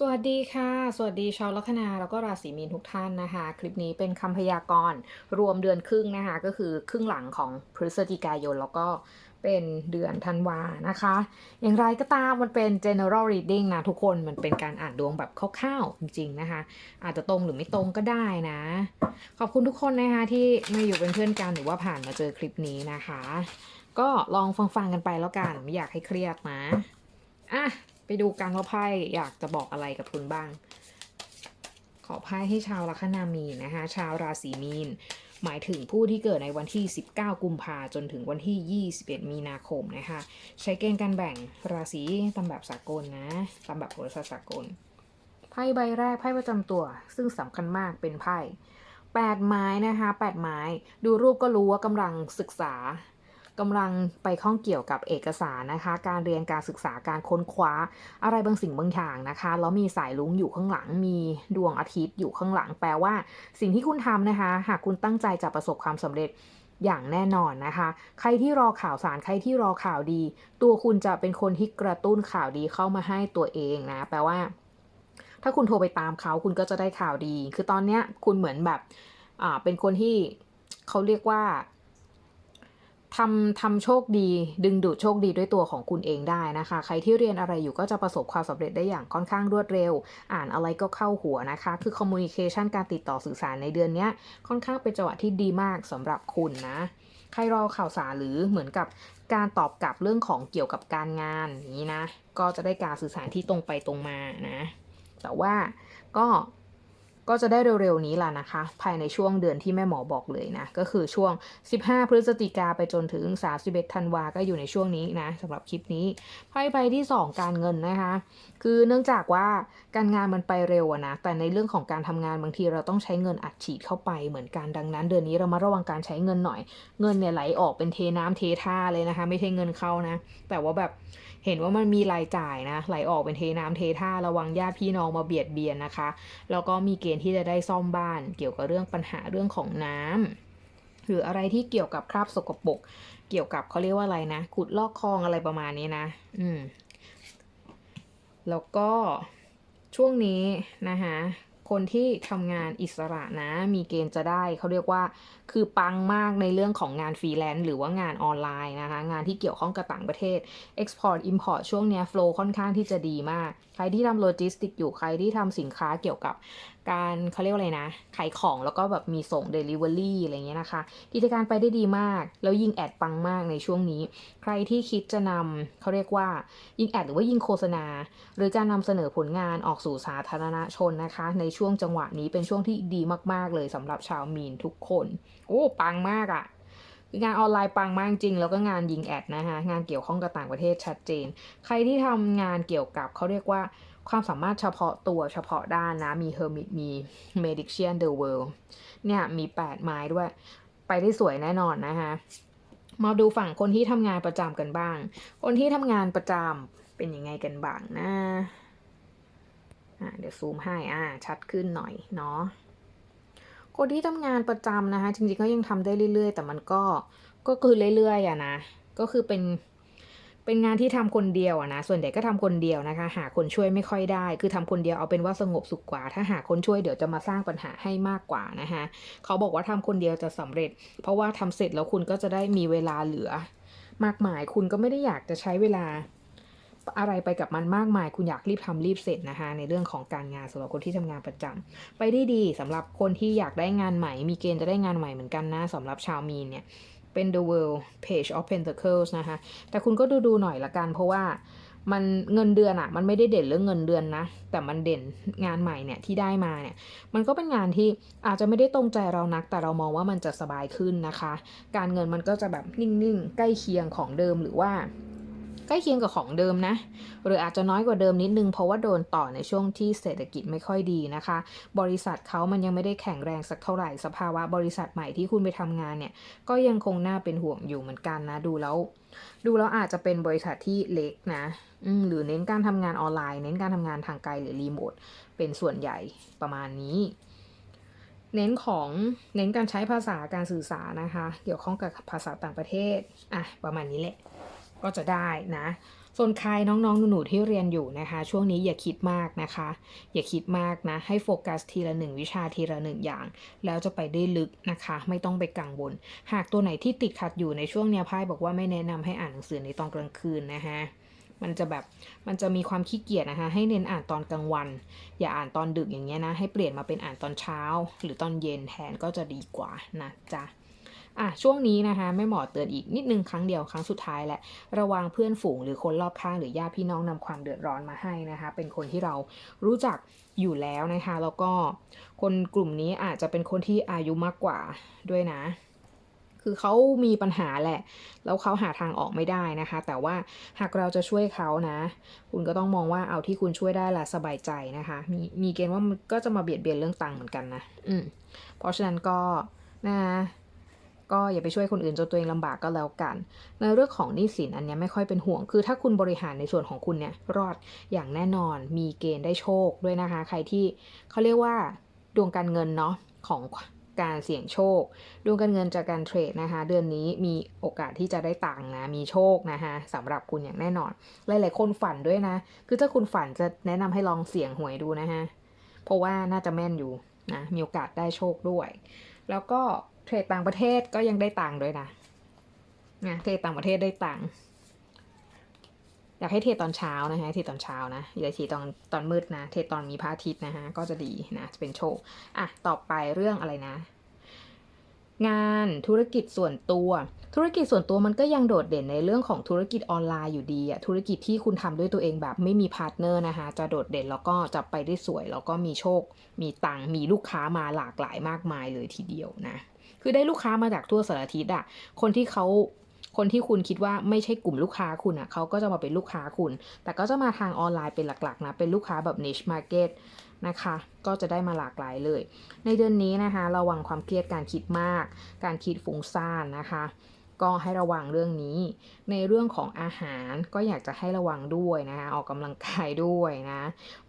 สวัสดีค่ะ สวัสดีชาวลัคนาแล้วก็ราศีมีนทุกท่านนะคะ คลิปนี้เป็นคำพยากรณ์รวมเดือนครึ่งนะคะ ก็คือครึ่งหลังของพฤศจิกายน แล้วก็เป็นเดือนธันวานะคะ อย่างไรก็ตามมันเป็น general reading นะทุกคนมันเป็นการอ่านดวงแบบคร่าวๆจริง ๆ นะคะ อาจจะตรงหรือไม่ตรงก็ได้นะ ขอบคุณทุกคนนะคะที่มาอยู่เป็นเพื่อนกันหรือว่าผ่านมาเจอคลิปนี้นะคะ ก็ลองฟังๆกันไปแล้วกันไม่อยากให้เครียดนะอะ ไปดูกันว่าไพ่อยากจะบอกอะไรกับคุณบ้าง ขอไพ่ให้ชาวลัคนามีนนะคะชาวราศีมีน หมายถึงผู้ที่เกิดในวันที่ 19 กุมภาจนถึงวันที่ 21 มีนาคมนะคะใช้เกณฑ์การแบ่งราศีตามแบบสากลนะตามแบบโหราศาสตร์สากลไพ่ใบแรกไพ่ประจำตัว ซึ่งสำคัญมากเป็นไพ่แปดไม้นะคะแปดไม้ ดูรูปก็รู้ว่ากำลังศึกษา กำลังไปข้องเกี่ยวกับเอกสารนะคะ การเรียนการศึกษาการค้นคว้าอะไรบางสิ่งบางอย่างนะคะ แล้วมีสายลุงอยู่ข้างหลัง มีดวงอาทิตย์อยู่ข้างหลัง แปลว่า สิ่งที่คุณทำนะคะ หากคุณตั้งใจจะประสบความสำเร็จอย่างแน่นอนนะคะ ใครที่รอข่าวสารใครที่รอข่าวดี ตัวคุณจะเป็นคนที่กระตุ้นข่าวดีเข้ามาให้ตัวเองนะ แปลว่า ถ้าคุณโทรไปตามเขาคุณก็จะได้ข่าวดี คือตอนเนี้ยคุณเหมือนแบบ อ่า เป็นคนที่เขาเรียกว่า ทำทำโชคดีดึงดูดโชคดีด้วยตัวของคุณเองได้นะคะ ใครที่เรียนอะไรอยู่ก็จะประสบความสำเร็จได้อย่างค่อนข้างรวดเร็ว อ่านอะไรก็เข้าหัวนะคะ คือคอมมูนิเคชันการติดต่อสื่อสารในเดือนนี้ค่อนข้างเป็นจังหวะที่ดีมากสำหรับคุณนะ ใครรอข่าวสารหรือเหมือนกับการตอบกลับเรื่องของเกี่ยวกับการงานนี้นะ ก็จะได้การสื่อสารที่ตรงไปตรงมานะ แต่ว่าก็ ก็จะได้เร็วๆนี้ล่ะนะคะ ภายในช่วงเดือนที่แม่หมอบอกเลยนะ ก็คือช่วง 15 พฤศจิกาไปจนถึง 31 ธันวาก็อยู่ในช่วงนี้นะสำหรับคลิปนี้ไพ่ใบที่ 2 การเงินนะคะ คือเนื่องจากว่าการงานมันไปเร็วนะ แต่ในเรื่องของการทำงานบางทีเราต้องใช้เงินอัดฉีดเข้าไปเหมือนกันดังนั้น เดือนนี้เรามาระวังการใช้เงินหน่อย เงินเนี่ยไหลออกเป็นเทน้ำเทท่าเลยนะคะ ไม่ใช่เงินเข้านะ แต่ว่าแบบเห็นว่ามันมีรายจ่ายนะ ไหลออกเป็นเทน้ำเทท่าระวังญาติพี่น้องมาเบียดเบียนนะคะ แล้วก็มีเกณฑ์ที่จะได้ซ่อมบ้าน เกี่ยวกับเรื่องปัญหาเรื่องของน้ำหรืออะไรที่เกี่ยวกับคราบสกปรกเกี่ยวกับเขาเรียกว่าอะไรนะขุดลอกคลองอะไรประมาณนี้นะ อืม แล้วก็ช่วงนี้นะคะคนที่ทำงานอิสระนะ มีเกณฑ์จะได้เขาเรียกว่า คือปังมากในเรื่องของงานฟรีแลนซ์หรือว่างานออนไลน์นะคะ งานที่เกี่ยวข้องกับต่างประเทศ Export Import ช่วงนี้ยโฟล์ค่อนข้างที่จะดีมาก ใครที่ทำโลจิสติกอยู่ใครที่ทำสินค้าเกี่ยวกับ การเขาเรียกว่าอะไรนะขายของแล้วก็แบบมีส่ง Delivery อะไรเงี้ยนะคะกิจการไปได้ดีมาก แล้วยิงแอดปังมากในช่วงนี้ ใครที่คิดจะนำเขาเรียกว่ายิงแอดหรือว่ายิงโฆษณา หรือการนำเสนอผลงานออกสู่สาธารณชนนะคะ ในช่วงจังหวะนี้เป็นช่วงที่ดีมาก ๆ เลยสำหรับชาวมีนทุกคน โอ้ปังมากอะ่ะงานออนไลน์ปังมากจริง แล้วก็งานยิงแอดนะคะงานเกี่ยวข้องกับต่างประเทศชัดเจน ใครที่ทำงานเกี่ยวกับเขาเรียกว่า ความสามารถเฉพาะตัวเฉพาะด้านนะ มีเฮอร์มิตมี Medician the World เนี่ยมี 8 ไม้ด้วย ไปได้สวยแน่นอนนะคะมาดูฝั่งคนที่ทำงานประจำกันบ้าง คนที่ทำงานประจำเป็นยังไงกันบ้างนะอะเดี๋ยวซูมให้อ่าชัดขึ้นหน่อยเนาะคนที่ทำงานประจำนะคะ จริงๆก็ยังทำได้เรื่อยๆ แต่มันก็ก็คือเรื่อยๆอะนะ ก็คือเป็น เป็นงานที่ทำคนเดียวอะนะ ส่วนใหญ่ก็ทำคนเดียวนะคะ หาคนช่วยไม่ค่อยได้ คือทำคนเดียวเอาเป็นว่าสงบสุขกว่า ถ้าหาคนช่วยเดี๋ยวจะมาสร้างปัญหาให้มากกว่านะคะเขาบอกว่าทำคนเดียวจะสำเร็จ เพราะว่าทำเสร็จแล้วคุณก็จะได้มีเวลาเหลือ มากมาย คุณก็ไม่ได้อยากจะใช้เวลาอะไรไปกับมันมากมาย คุณอยากรีบทำรีบเสร็จนะคะ ในเรื่องของการงานสำหรับคนที่ทำงานประจำไปได้ดีสำหรับคนที่อยากได้งานใหม่ มีเกณฑ์จะได้งานใหม่เหมือนกันนะสำหรับชาวมีนเนี่ย เป็น The World Page of Pentacles นะคะ แต่คุณก็ดูดูหน่อยละกัน เพราะว่ามันเงินเดือนอะมันไม่ได้เด่นเรื่องเงินเดือนนะ แต่มันเด่นงานใหม่เนี่ยที่ได้มาเนี่ย มันก็เป็นงานที่อาจจะไม่ได้ตรงใจเรานัก แต่เรามองว่ามันจะสบายขึ้นนะคะ การเงินมันก็จะแบบนิ่งๆ ใกล้เคียงของเดิมหรือว่า ใกล้เคียงกับของเดิมนะ หรืออาจจะน้อยกว่าเดิมนิดนึง เพราะว่าโดนต่อในช่วงที่เศรษฐกิจไม่ค่อยดีนะคะ บริษัทเขามันยังไม่ได้แข็งแรงสักเท่าไหร่สภาวะบริษัทใหม่ที่คุณไปทำงานเนี่ย ก็ยังคงน่าเป็นห่วงอยู่เหมือนกันนะดูแล้ว ดูแล้วอาจจะเป็นบริษัทที่เล็กนะหรือเน้นการทำงานออนไลน์ เน้นการทำงานทางไกลหรือรีโมทเป็นส่วนใหญ่ประมาณนี้เน้นของเน้นการใช้ภาษาการสื่อสารนะคะ เกี่ยวข้องกับภาษาต่างประเทศ อะ ประมาณนี้แหละ ก็จะได้นะ ส่วนใครน้องๆ หนูๆที่เรียนอยู่นะคะ ช่วงนี้อย่าคิดมากนะคะ อย่าคิดมากนะ ให้โฟกัสทีละหนึ่งวิชาทีละหนึ่งอย่าง แล้วจะไปได้ลึกนะคะ ไม่ต้องไปกังวล หากตัวไหนที่ติดขัดอยู่ในช่วงเนี้ยไพ่บอกว่าไม่แนะนำให้อ่านหนังสือในตอนกลางคืนนะคะมันจะแบบมันจะมีความขี้เกียจนะคะ ให้เน้นอ่านตอนกลางวัน อย่าอ่านตอนดึกอย่างเงี้ยนะ ให้เปลี่ยนมาเป็นอ่านตอนเช้า หรือตอนเย็นแทนก็จะดีกว่านะจ๊ะ อะช่วงนี้นะคะแม่หมอเตือนอีกนิดนึงครั้งเดียวครั้งสุดท้ายแหละระวังเพื่อนฝูงหรือคนรอบข้างหรือญาติพี่น้องนำความเดือดร้อนมาให้นะคะ เป็นคนที่เรารู้จักอยู่แล้วนะคะ แล้วก็คนกลุ่มนี้อาจจะเป็นคนที่อายุมากกว่าด้วยนะ คือเขามีปัญหาแหละ แล้วเขาหาทางออกไม่ได้นะคะ แต่ว่าหากเราจะช่วยเขานะ คุณก็ต้องมองว่าเอาที่คุณช่วยได้ละสบายใจนะคะ มีมีเกณฑ์ว่ามันก็จะมาเบียดเบียนเรื่องตังค์เหมือนกันนะ อืมเพราะฉะนั้นก็นะ ก็อย่าไปช่วยคนอื่นจนตัวเองลำบากก็แล้วกัน ในเรื่องของหนี้สินอันเนี้ยไม่ค่อยเป็นห่วง คือถ้าคุณบริหารในส่วนของคุณเนี่ยรอดอย่างแน่นอนมีเกณฑ์ได้โชคด้วยนะคะ ใครที่เขาเรียกว่าดวงการเงินเนาะของการเสี่ยงโชค ดวงการเงินจากการเทรดนะคะ เดือนนี้มีโอกาสที่จะได้ตังค์นะ มีโชคนะคะสำหรับคุณอย่างแน่นอน หลายๆคนฝันด้วยนะ คือถ้าคุณฝันจะแนะนำให้ลองเสี่ยงหวยดูนะคะเพราะว่าน่าจะแม่นอยู่นะ มีโอกาสได้โชคด้วย แล้วก็ เทรดต่างประเทศก็ยังได้ตังค์ด้วยนะนะเทรดต่างประเทศได้ตังค์อยากให้เทรดตอนเช้านะฮะเทรดตอนเช้านะอย่าเทรดตอนตอนมืดนะ เทรดตอนมีพระอาทิตย์นะฮะก็จะดีนะจะเป็นโชคอะต่อไปเรื่องอะไรนะ งานธุรกิจส่วนตัว ธุรกิจส่วนตัวมันก็ยังโดดเด่นในเรื่องของธุรกิจออนไลน์อยู่ดีอะธุรกิจที่คุณทำด้วยตัวเองแบบไม่มีพาร์ทเนอร์นะคะจะโดดเด่นแล้วก็จะไปได้สวย แล้วก็มีโชค มีตังมีลูกค้ามาหลากหลายมากมายเลยทีเดียวนะคือได้ลูกค้ามาจากทั่วสารทิศอะคนที่เขาคนที่คุณคิดว่าไม่ใช่กลุ่มลูกค้าคุณอะเขาก็จะมาเป็นลูกค้าคุณ แต่ก็จะมาทางออนไลน์เป็นหลักๆนะ เป็นลูกค้าแบบ niche market นะคะ ก็จะได้มาหลากหลายเลย ในเดือนนี้นะคะ ระวังความเครียดการคิดมาก การคิดฟุ้งซ่านนะคะก็ให้ระวังเรื่องนี้ ในเรื่องของอาหารก็อยากจะให้ระวังด้วยนะคะออกกำลังกายด้วยนะ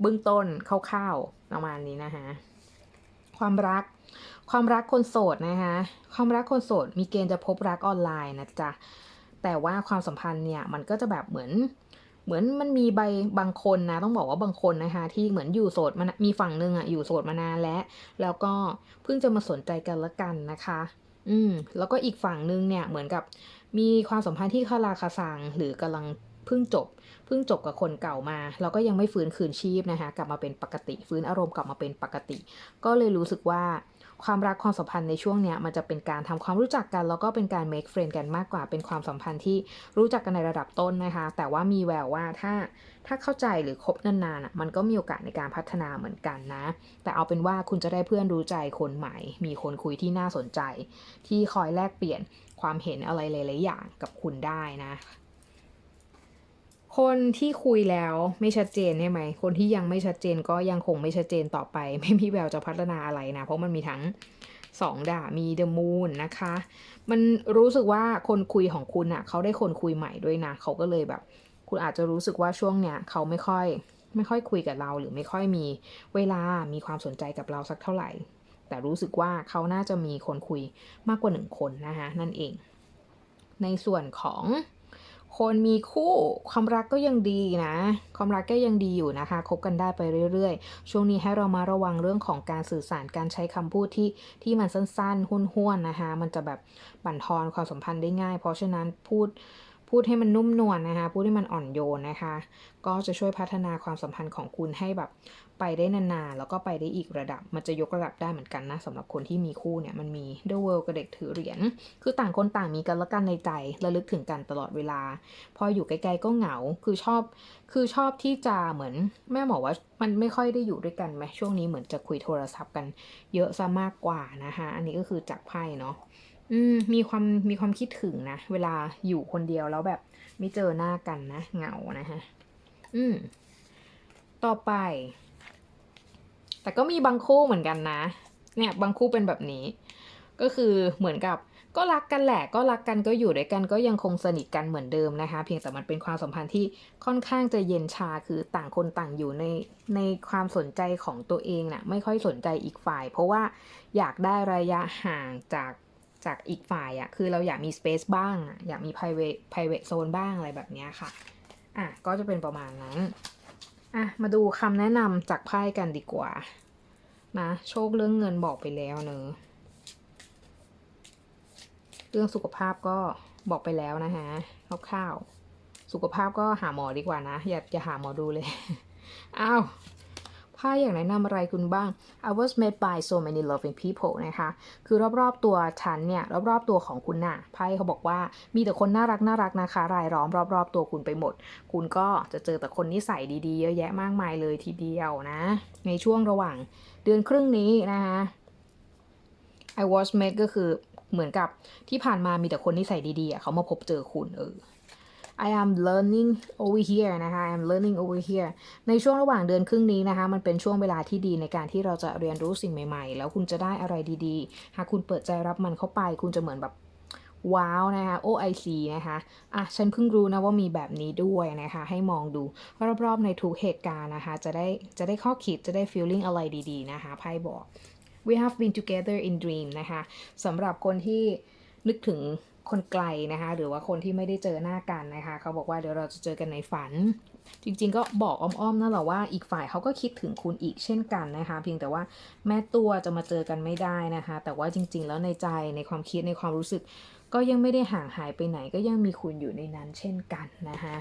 เบื้องต้นคร่าวๆประมาณนี้นะคะความรัก ความรักคนโสดนะคะความรักคนโสดมีเกณฑ์จะพบรักออนไลน์นะจ๊ะแต่ว่าความสัมพันธ์เนี่ยมันก็จะแบบเหมือน เหมือนมันมีใบบางคนนะ ต้องบอกว่าบางคนนะคะ ที่เหมือนอยู่โสดมันมีฝั่งหนึ่งอะอยู่โสดมานานแล้ว แล้วก็เพิ่งจะมาสนใจกันละกันนะคะ อืมแล้วก็อีกฝั่งหนึ่งเนี่ยเหมือนกับมีความสัมพันธ์ที่คาราคาสังหรือกำลัง เพิ่งจบเพิ่งจบกับคนเก่ามา เราก็ยังไม่ฟื้นคืนชีพนะคะ กลับมาเป็นปกติ ฟื้นอารมณ์กลับมาเป็นปกติ ก็เลยรู้สึกว่าความรักความสัมพันธ์ในช่วงเนี้ยมันจะเป็นการทำความรู้จักกัน แล้วก็เป็นการ make friend กันมากกว่าเป็นความสัมพันธ์ที่รู้จักกันในระดับต้นนะคะ แต่ว่ามีแววว่าถ้าถ้าเข้าใจหรือคบนานๆอะมันก็มีโอกาสในการพัฒนาเหมือนกันนะ แต่เอาเป็นว่าคุณจะได้เพื่อนรู้ใจคนใหม่ มีคนคุยที่น่าสนใจ ที่คอยแลกเปลี่ยนความเห็นอะไรหลายๆอย่างกับคุณได้นะ คนที่คุยแล้วไม่ชัดเจนใช่ไหม คนที่ยังไม่ชัดเจนก็ยังคงไม่ชัดเจนต่อไป ไม่มีแววจะพัฒนาอะไรนะ เพราะมันมีทั้งสองดามีเดอะมูนนะคะ มันรู้สึกว่าคนคุยของคุณอะ่ะเขาได้คนคุยใหม่ด้วยนะ เขาก็เลยแบบ คุณอาจจะรู้สึกว่าช่วงเนี้ยเขาไม่ค่อย ไม่ค่อยคุยกับเรา หรือไม่ค่อยมีเวลา มีความสนใจกับเราสักเท่าไหร่ แต่รู้สึกว่าเขาน่าจะมีคนคุยมากกว่าหนึ่งคนนะคะนั่นเอง ในส่วนของ คนมีคู่ความรักก็ยังดีนะ ความรักก็ยังดีอยู่นะคะคบกันได้ไปเรื่อยๆ ช่วงนี้ให้เรามาระวังเรื่องของการสื่อสารการใช้คำพูดที่ที่มันสั้นๆห้วนๆนะคะมันจะแบบบั่นทอนความสัมพันธ์ได้ง่าย เพราะฉะนั้นพูด พูดให้มันนุ่มนวลนะคะ พูดให้มันอ่อนโยนนะคะ ก็จะช่วยพัฒนาความสัมพันธ์ของคุณให้แบบไปได้นานๆ แล้วก็ไปได้อีกระดับ มันจะยกระดับได้เหมือนกันนะสำหรับคนที่มีคู่เนี่ย มันมี The World กับเด็กถือเหรียญ คือต่างคนต่างมีกันและกันในใจ ระลึกถึงกันตลอดเวลา พออยู่ไกลๆก็เหงา คือชอบ คือชอบที่จะเหมือนแม่บอกว่ามันไม่ค่อยได้อยู่ด้วยกันไหมช่วงนี้เหมือนจะคุยโทรศัพท์กันเยอะซะมากกว่านะคะ อันนี้ก็คือจากไพ่เนาะ อืมมีความมีความคิดถึงนะ เวลาอยู่คนเดียวแล้วแบบ ไม่เจอหน้ากันนะเหงานะฮะ อืม ต่อไป แต่ก็มีบางคู่เหมือนกันนะ เนี่ย บางคู่เป็นแบบนี้ ก็คือเหมือนกับก็รักกันแหละ ก็รักกันก็อยู่ด้วยกันก็ยังคงสนิทกันเหมือนเดิมนะคะ เพียงแต่มันเป็นความสัมพันธ์ที่ค่อนข้างจะเย็นชาคือต่างคนต่างอยู่ในในความสนใจของตัวเองน่ะไม่ค่อยสนใจอีกฝ่าย เพราะว่าอยากได้ระยะห่างจาก จากอีกฝ่ายอะคือเราอยากมี space บ้างอะอยากมี private private zone บ้างอะไรแบบนี้ค่ะอะก็จะเป็นประมาณนั้นอะมาดูคำแนะนำจากไพ่กันดีกว่านะโชคเรื่องเงินบอกไปแล้วเนอะเรื่องสุขภาพก็บอกไปแล้วนะฮะคร่าวๆสุขภาพก็หาหมอดีกว่านะ อย่าอย่าหาหมอดูเลย อ้าว ไพ่อย่ากแนะนำอะไรคุณบ้าง I was made by so many loving people นะคะ คือรอบๆตัวฉันเนี่ย รอบๆตัวของคุณน่ะ ไพ่เขาบอกว่ามีแต่คนน่ารักน่ารักนะคะ รายล้อมรอบๆตัวคุณไปหมด คุณก็จะเจอแต่คนนิสัยดีๆ เยอะแยะมากมายเลยทีเดียวนะ ในช่วงระหว่างเดือนครึ่งนี้นะคะ I was made ก็คือเหมือนกับที่ผ่านมามีแต่คนนิสัยดีๆเขามาพบเจอคุณเออ I am learning over here นะคะ I am learning over here ในช่วงระหว่างเดือนครึ่งนี้นะคะ มันเป็นช่วงเวลาที่ดีในการที่เราจะเรียนรู้สิ่งใหม่ ๆ แล้วคุณจะได้อะไรดีๆ หากคุณเปิดใจรับมันเข้าไป คุณจะเหมือนแบบว้าวนะคะ OIC นะคะ อะ ฉันเพิ่งรู้นะว่ามีแบบนี้ด้วยนะคะ ให้มองดูรอบๆในทุกเหตุการณ์นะคะ จะได้จะได้ข้อคิดจะได้ feeling อะไรดีๆ นะคะไพ่บอก we have been together in dream นะคะสำหรับคนที่นึกถึง คนไกลนะคะ หรือว่าคนที่ไม่ได้เจอหน้ากันนะคะ เขาบอกว่าเดี๋ยวเราจะเจอกันในฝัน จริงๆ ก็บอกอ้อมๆนั่นแหละว่าอีกฝ่ายเขาก็คิดถึงคุณอีกเช่นกันนะคะ เพียงแต่ว่าแม่ตัวจะมาเจอกันไม่ได้นะคะ แต่ว่าจริง ๆ แล้วในใจในความคิดในความรู้สึก ก็ยังไม่ได้ห่างหายไปไหนก็ยังมีคุณอยู่ในนั้นเช่นกันนะคะ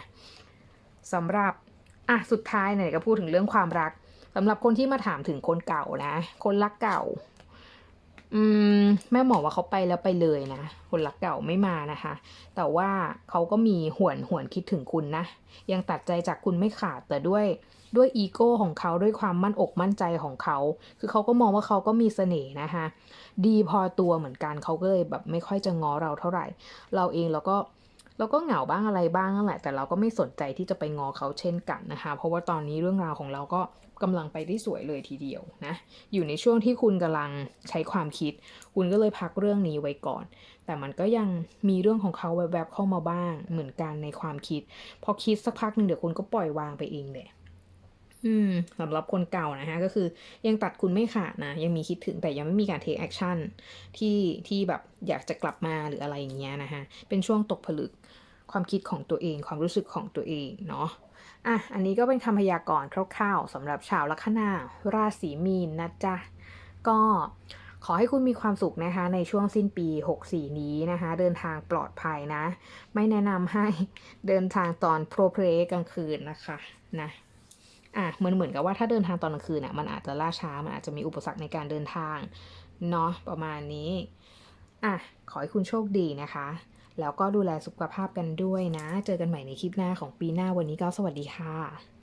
สำหรับอะสุดท้ายไหนก็พูดถึงเรื่องความรักสำหรับคนที่มาถามถึงคนเก่านะ คนรักเก่า อืมแม่หมอว่าเขาไปแล้วไปเลยนะ คนรักเก่าไม่มานะคะ แต่ว่าเขาก็มีหวนหวนคิดถึงคุณนะ ยังตัดใจจากคุณไม่ขาดแต่ด้วยด้วยอีโก้ของเขาด้วยความมั่นอกมั่นใจของเขา คือเขาก็มองว่าเขาก็มีเสน่ห์นะคะ ดีพอตัวเหมือนกันเขาก็เลยแบบไม่ค่อยจะง้อเราเท่าไหร่ เราเองเราก็ เราก็เหงาบ้างอะไรบ้างนั่นแหละแต่เราก็ไม่สนใจที่จะไปงอเขาเช่นกันนะคะ เพราะว่าตอนนี้เรื่องราวของเราก็กำลังไปได้สวยเลยทีเดียวนะอยู่ในช่วงที่คุณกำลังใช้ความคิด คุณก็เลยพักเรื่องนี้ไว้ก่อน แต่มันก็ยังมีเรื่องของเขาแวบๆเข้ามาบ้าง เหมือนกันในความคิด พอคิดสักพักหนึ่งเดี๋ยวคุณก็ปล่อยวางไปเองเลย อืมสำหรับคนเก่านะคะก็คือยังตัดคุณไม่ขาดนะ ยังมีคิดถึงแต่ยังไม่มีการ take action ที่ที่แบบอยากจะกลับมาหรืออะไรอย่างเงี้ยนะคะเป็นช่วงตกผลึกความคิดของตัวเอง ความรู้สึกของตัวเองเนาะอะอันนี้ก็เป็นคำพยากรณ์คร่าวๆสำหรับชาวลัคนาราศีมีนนะจ๊ะ ก็ขอให้คุณมีความสุขนะคะ ในช่วงสิ้นปี 64 นี้นะคะ เดินทางปลอดภัยนะ ไม่แนะนำให้เดินทางตอนโปรเพลกลางคืนนะคะนะ อะเหมือนเหมือนกับว่าถ้าเดินทางตอนกลางคืนอะมันอาจจะล่าช้ามันอาจจะมีอุปสรรคในการเดินทางเนาะประมาณนี้อะขอให้คุณโชคดีนะคะ แล้วก็ดูแลสุขภาพกันด้วยนะ เจอกันใหม่ในคลิปหน้าของปีหน้าวันนี้ก็สวัสดีค่ะ